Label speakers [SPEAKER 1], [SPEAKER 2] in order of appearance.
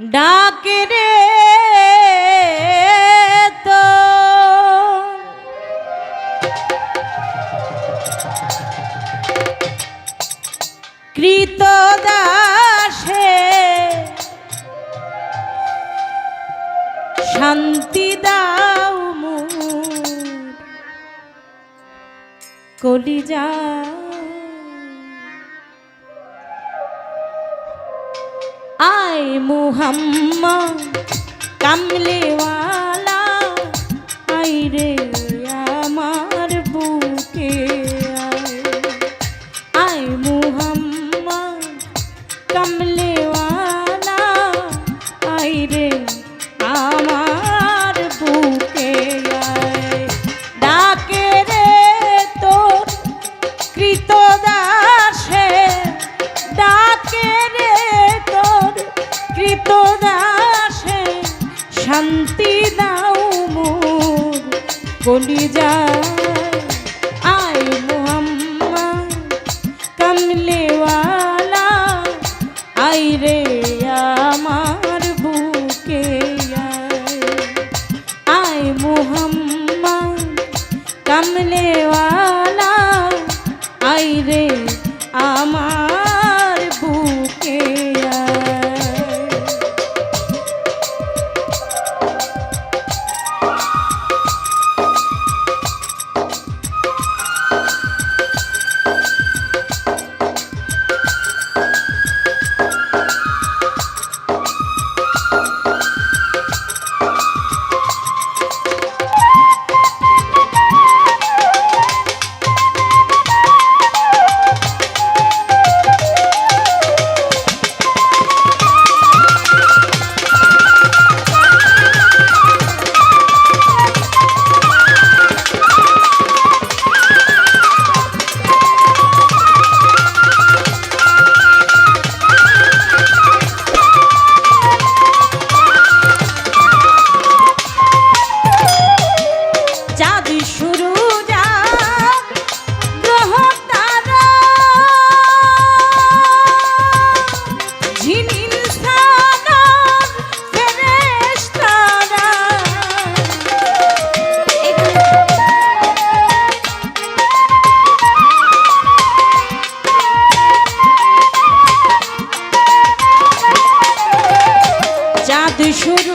[SPEAKER 1] ডাকে রে তো। কৃত দাসে শান্তি দাও মোর। কলিজা আয় মুহাম্মদ কামলেওয়ালা আই রে শান্তি দাও বলি যায় আয় মোহাম্মদ কমলেওয়ালা আই রে আমার বুকে আয় মোহাম্মদ কমলেওয়ালা কৈশোর